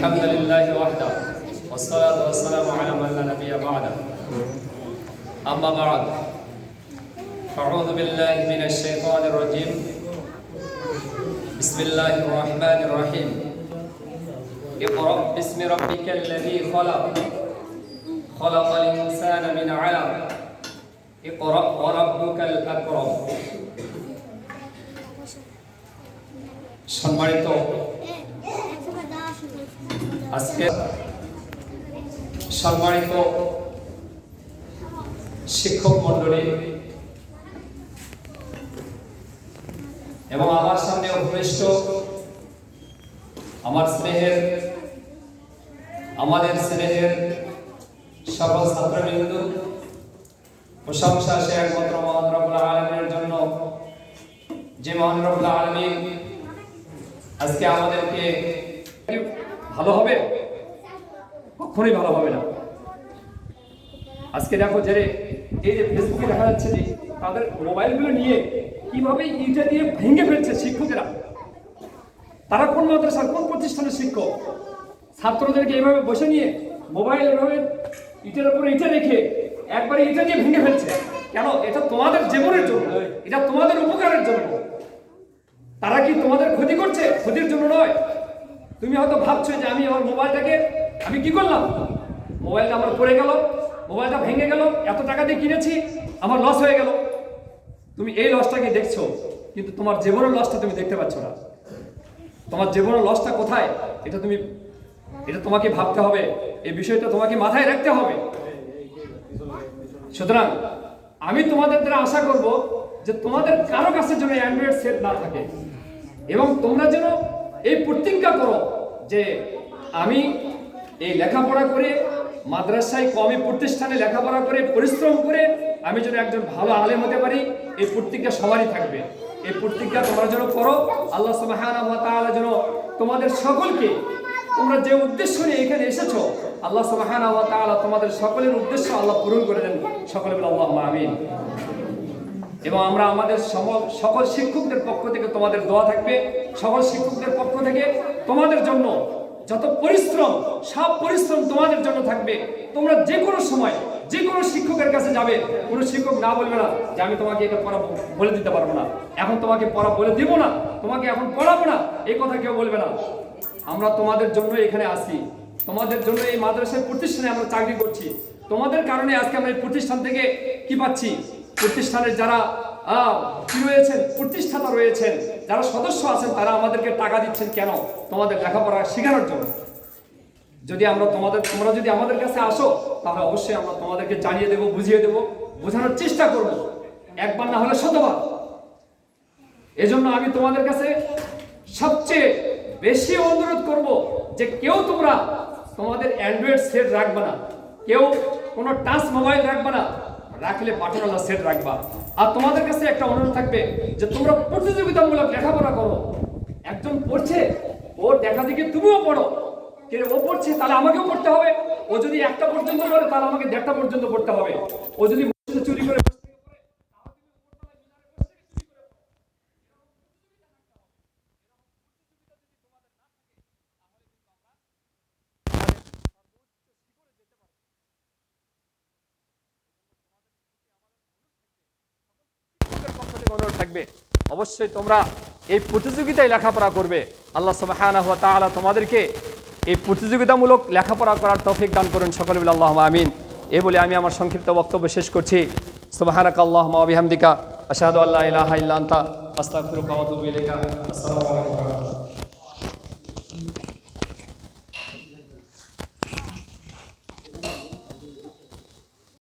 الحمد لله وحده والصلاة والسلام على من لا نبي بعده أما بعد أعوذ بالله من الشيطان الرجيم بسم الله الرحمن الرحيم اقرأ باسم ربك الذي خلق خلق الإنسان من علق اقرأ وربك الأكرم সম্মানিত আজকে সম্মানিত শিক্ষক মন্ডলী এবং আমার সামনে উপবিষ্ট আমার স্নেহের, আমাদের স্নেহের সকল ছাত্রবৃন্দ, প্রশংসা সে একমাত্র মহান রব্বুল আলমের জন্য। যে মহান আলমী আজকে আমাদেরকে ভালো হবে? কখনোই ভালো হবে না। আজকে দেখো যে এই যে ফেসবুকে দেখা যাচ্ছে যে তাদের মোবাইলগুলো নিয়ে কীভাবে ইটা দিয়ে ভেঙে ফেলছে শিক্ষকেরা। তারা কোন মাদ্রাসার, কোন প্রতিষ্ঠানের শিক্ষক? ছাত্রদেরকে এভাবে বসে নিয়ে মোবাইল এভাবে ইটের উপরে ইটা রেখে একবারে ইটা দিয়ে ভেঙে ফেলছে। কেন? এটা তোমাদের জীবনের জন্য, এটা তোমাদের উপকারের জন্য। তারা কি তোমাদের ক্ষতি করছে? ক্ষতির জন্য নয়। তুমি হয়তো ভাবছ যে আমি আমার মোবাইলটাকে, আমি কি করলাম? মোবাইলটা আমার পড়ে গেল, মোবাইলটা ভেঙে গেল, এত টাকা দিয়ে কিনেছি, আমার লস হয়ে গেল। তুমি এই লসটাকে দেখছ, কিন্তু তোমার জীবনের লসটা তুমি দেখতে পাচ্ছ না। তোমার জীবনের লসটা কোথায়, এটা তুমি, এটা তোমাকে ভাবতে হবে, এই বিষয়টা তোমাকে মাথায় রাখতে হবে। সুতরাং, আমি তোমাদের দ্বারা আশা করব যে তোমাদের কারও কাছে যেন অ্যান্ড্রয়েড সেট না থাকে। এবং তোমরা যেন এই প্রতিজ্ঞা করো যে আমি এই লেখাপড়া করে, মাদ্রাসায় কমে প্রতিষ্ঠানে লেখাপড়া করে, পরিশ্রম করে আমি যেন একজন ভালো আলেম হতে পারি, এই প্রতিজ্ঞা সবারই থাকবে। এই প্রতিজ্ঞা তোমরা যেন করো, আল্লাহ তাআলা যেন তোমাদের সকলকে, তোমরা যে উদ্দেশ্য নিয়ে এখানে এসেছ, আল্লাহ তাআলা তোমাদের সকলের উদ্দেশ্য আল্লাহ পূরণ করে দেন। সকলে বলে, আল্লাহুম্মা আমিন। এবং আমরা আমাদের সকল শিক্ষকদের পক্ষ থেকে তোমাদের দোয়া থাকবে। সকল শিক্ষকদের পক্ষ থেকে তোমাদের জন্য যত পরিশ্রম, সব পরিশ্রম তোমাদের জন্য থাকবে। তোমরা যে কোনো সময় যে কোনো শিক্ষকের কাছে যাবে, কোনো শিক্ষক না বলবে না যে আমি তোমাকে এটা পড়া বলে দিতে পারব না। এখন তোমাকে পড়া বলে দিব না, তোমাকে এখন পড়াবো না, এই কথা কেউ বলবে না। আমরা তোমাদের জন্য এখানে আসি। তোমাদের জন্য এই মাদ্রাসার প্রতিষ্ঠানে আমরা চাকরি করছি। তোমাদের কারণে আজকে আমরা এই প্রতিষ্ঠান থেকে কি পাচ্ছি? প্রতিষ্ঠানের যারা কি রয়েছেন? প্রতিষ্ঠাতা রয়েছেন। যারা সদস্য আছেন, তারা আমাদেরকে টাকা দিচ্ছেন কেন? তোমাদের লেখাপড়া শেখানোর জন্য। যদি আমরা তোমাদের তোমরা যদি আমাদের কাছে আসো, তাহলে অবশ্যই আমরা তোমাদেরকে জানিয়ে দেবো, বুঝিয়ে দেবো, বোঝানোর চেষ্টা করব। একবার না হলে শতবার এজন্য আমি তোমাদের কাছে সবচেয়ে বেশি অনুরোধ করব যে কেউ তোমরা তোমাদের অ্যান্ড্রয়েড সেট রাখবে না। কেউ কোনো টাচ মোবাইল রাখবে না। রাখলে বাটনওয়ালা সেট রাখবা। আর তোমাদের কাছে একটা অনুরোধ থাকবে যে তোমরা প্রতিযোগিতামূলক লেখাপড়া করো। একজন পড়ছে, ওর দেখা দেখে তুমিও পড়ো। কে ও পড়ছে, তাহলে আমাকেও পড়তে হবে। ও যদি একটা পর্যন্ত পড়ে, তাহলে আমাকে দেড়টা পর্যন্ত পড়তে হবে। ও যদি মসজিদে চুরি করে বসে থেকে পড়ে, শিক্ষকের পক্ষ থেকে অনুরোধ থাকবে। অবশ্যই তোমরা এই প্রতিযোগিতায় লেখাপড়া করবে। আল্লাহ সুবাহ তাহলে তোমাদেরকে এই প্রতিযোগিতামূলক লেখাপড়া করার তৌফিক দান করুন সকলে বলে আল্লাহ আমিন। এ বলে আমি আমার সংক্ষিপ্ত বক্তব্য শেষ করছি। সুবাহানাক আল্লাহ ওয়া আসাদ আল্লাহ আল্লা ইলাহা ইল্লা আনতা। আস্তাগফিরুকা ওয়া আতুবু ইলাইকা। আসসালামু আলাইকুম।